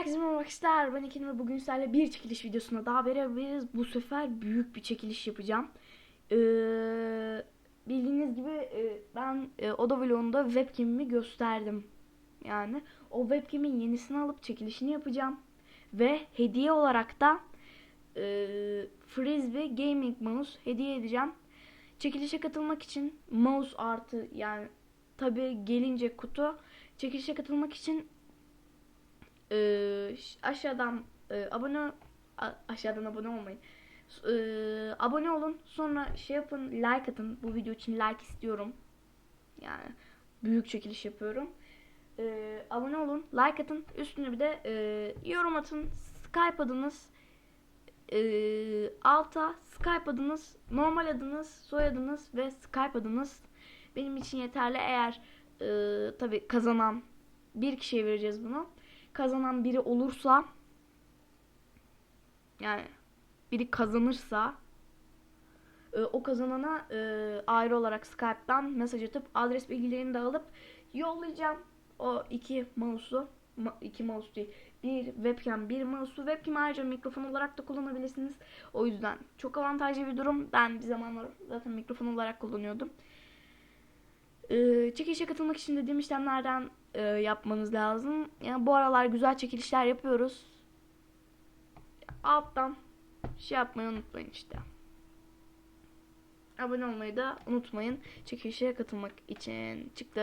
Herkese merhaba arkadaşlar. Ben Ekin ve bugün sizlerle bir çekiliş videosuna daha beraberiz. Bu sefer büyük bir çekiliş yapacağım. Ee, bildiğiniz gibi e, ben e, oda vlogunda webcam'imi gösterdim. Yani o webcam'in yenisini alıp çekilişini yapacağım. Ve hediye olarak da e, Frisbee Gaming Mouse hediye edeceğim. Çekilişe katılmak için mouse artı yani tabi gelince kutu çekilişe katılmak için e, aşağıdan e, abone a- aşağıdan abone olmayın. E, abone olun. Sonra şey yapın, like atın. Bu video için like istiyorum. Yani büyük çekiliş yapıyorum. E, abone olun, like atın. Üstüne bir de e, yorum atın. Skype adınız e, alta Skype adınız, normal adınız, soyadınız ve Skype adınız benim için yeterli. Eğer e, tabii kazanan bir kişiye vereceğiz bunu. Kazanan biri olursa yani biri kazanırsa e, o kazanana e, ayrı olarak Skype'dan mesaj atıp adres bilgilerini de alıp yollayacağım. O iki mouse'u ma- iki mouse değil bir webcam bir mouse'u webcam ayrıca mikrofon olarak da kullanabilirsiniz. O yüzden çok avantajlı bir durum. Ben bir zamanlar zaten mikrofon olarak kullanıyordum. Ee, çekilişe katılmak için dediğim işlemlerden e, yapmanız lazım. Yani bu aralar güzel çekilişler yapıyoruz. Alttan şey yapmayı unutmayın işte. Abone olmayı da unutmayın. Çekilişe katılmak için çıktı.